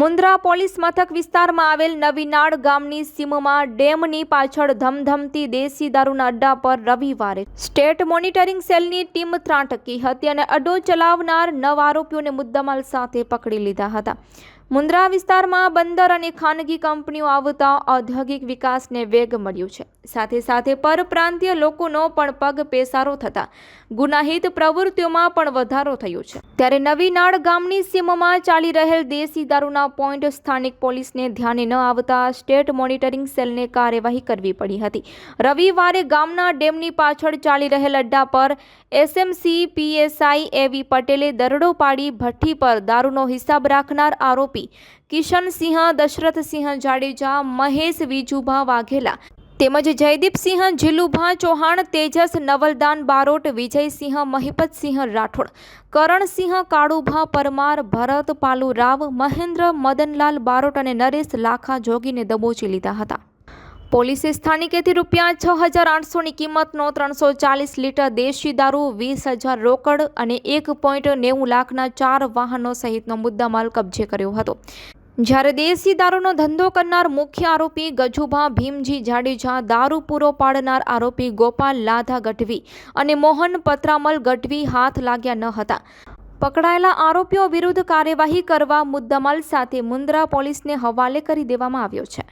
Mundra police મથક વિસ્તારમાં આવેલ નવીનાળ ગામની સીમમાં ડેમની પાછળ ધમધમતી દેશી દારૂના અડ્ડા પર રવિવારે સ્ટેટ મોનિટરિંગ સેલની ટીમ ત્રાટકી હતી અને અડ્ડો ચલાવનાર નવ આરોપીઓને મુદ્દામાલ સાથે પકડી લીધા હતા. મુન્દ્રા વિસ્તારમાં બંદર અને ખાનગી કંપનીઓ આવતા ઔદ્યોગિક વિકાસને વેગ મળ્યો છે. સાથે સાથે પરપ્રાંતીય લોકોનો પણ પગ પેસારો થતા ગુનાહિત પ્રવૃત્તિઓમાં પણ વધારો થયો છે. ત્યારે નવીનાળ ગામની સીમમાં ચાલી રહેલ દેશી દારૂના પોઈન્ટ સ્થાનિક પોલીસને ધ્યાને ન આવતા સ્ટેટ મોનિટરિંગ સેલને કાર્યવાહી કરવી પડી હતી. રવિવારે ગામના ડેમની પાછળ ચાલી રહેલ અડ્ડા પર એસએમસી, પીએસઆઈ, એવી પટેલે દરડો પાડી ભઠ્ઠી પર દારૂનો હિસાબ રાખનાર આરોપી કિશનસિંહ દશરથસિંહ જાડેજા, મહેશ, વિજુભા વાઘેલા તેમજ જયદીપસિંહ જીલુભા ચૌહાણ, તેજસ, નવલદાન બારોટ વિજયસિંહ મહિપતસિંહ રાઠોડ કરણસિંહ કાળુભા પરમાર, ભરત પાલુ રાવ મહેન્દ્ર, મદનલાલ બારોટ અને નરેશ લાખા જોગીને દબોચી લીધા હતા. પોલીસે સ્થાનિકેથી રૂપિયા છ હજાર આઠસોની કિંમતનો ત્રણસો ચાલીસ લીટર દેશી દારૂ, વીસ હજાર રોકડ અને એક પોઈન્ટ નેવું લાખના ચાર વાહનો સહિતનો મુદ્દામાલ કબજે કર્યો હતો. જ્યારે દેશી દારૂનો ધંધો કરનાર મુખ્ય આરોપી ગજુભા, ભીમજી જાડેજા, દારૂ પૂરો પાડનાર આરોપી ગોપાલ લાધા ગઢવી અને મોહન પત્રામલ ગઢવી હાથ લાગ્યા ન હતા. પકડાયેલા આરોપીઓ વિરુદ્ધ કાર્યવાહી કરવા મુદ્દામાલ સાથે મુન્દ્રા પોલીસને હવાલે કરી દેવામાં આવ્યો છે.